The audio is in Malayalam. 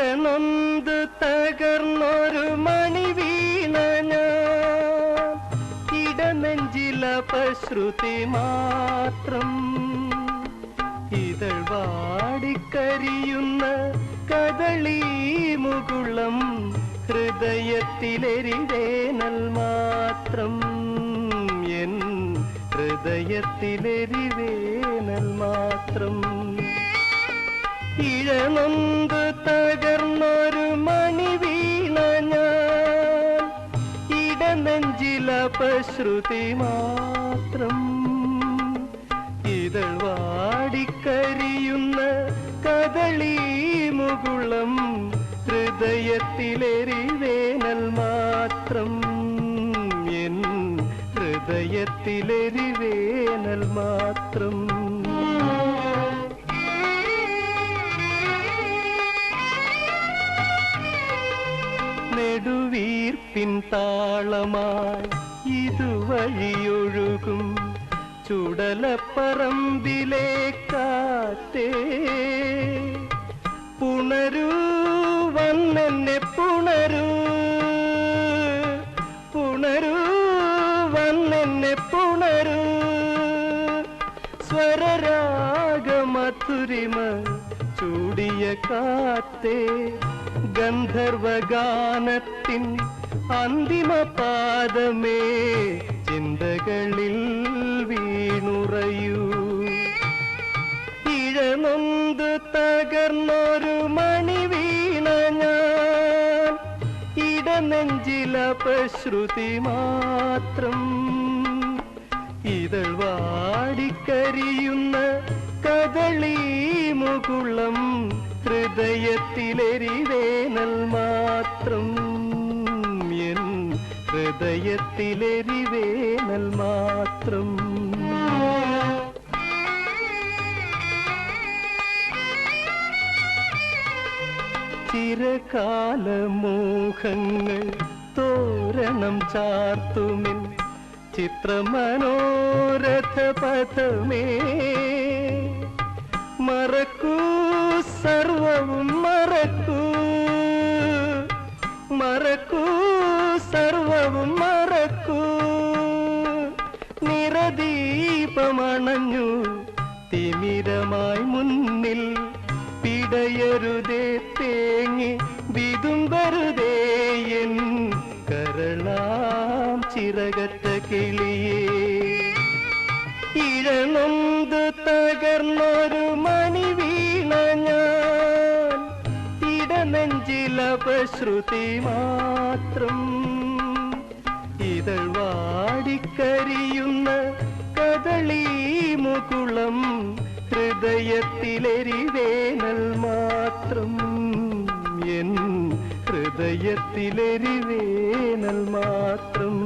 നൊന്ത് തകർന്നൊരു മണി വീണ ഞാൻ. ഇടനെഞ്ചിലപശ്രുതി മാത്രം. ഇതൾ വാടിക്കരിയുന്ന കദളി മുകുളം ഹൃദയത്തിലെരിവേനൽ മാത്രം. എൻ ഹൃദയത്തിലെരിവേനൽ മാത്രം. ഇഴനൊന്ത് തകർന്നൊരു മണി വീണ ഞാൻ. ഇടനെഞ്ചിലപശ്രുതി മാത്രം ഇതൾ വാടിക്കരിയുന്ന കദളി മുകുളം ഹൃദയത്തിലെരിവേനൽ മാത്രം എൻ ഹൃദയത്തിലെരിവേനൽ മാത്രം നെടുവീർപ്പിൻ താളമായി ഇതുവഴിയൊഴുകും ചുടലപ്പറമ്പിലെ കാറ്റേ. പുണരൂ വന്നെന്നെ പുണരൂ. പുണരൂ വന്നെന്നെ പുണരൂ. സ്വരരാഗമധുരിമ ചൂടിയ കാത്തേ ഗന്ധർവഗാനത്തിൻ അന്തിമ പാദമേ ചിന്തകളിൽ വീണുറയൂ. ഇഴനൊന്ത് തകർന്നൊരു മണി വീണ ഞാൻ ഇടനെഞ്ചിലപശ്രുതി മാത്രം മുകുളം ഹൃദയത്തിലെരിവേനൽ മാത്രം. എൻ ഹൃദയത്തിലെരിവേനൽ മാത്രം. ചിരകാല മോഹങ്ങൾ തോരണം ചാർത്തുമിൻ ചിത്രമനോരഥ പഥമേ മറക്കൂ മറക്കൂ സർവവും മറക്കൂ. നിറദീപമണഞ്ഞു തിമിരമായി മുന്നിൽ പിടയരുതേ തേങ്ങി വിതുമ്പരുതേ എൻ കരളാം ചിറകറ്റ കിളിയേ. ഇഴനൊന്ത് തകർന്നൊരു ഇടനെഞ്ചിലപശ്രുതി മാത്രം ഇതൾ വാടിക്കരിയുന്ന കദളി മുകുളം ഹൃദയത്തിലെരിവേനൽ മാത്രം എൻ ഹൃദയത്തിലെരിവേനൽ മാത്രം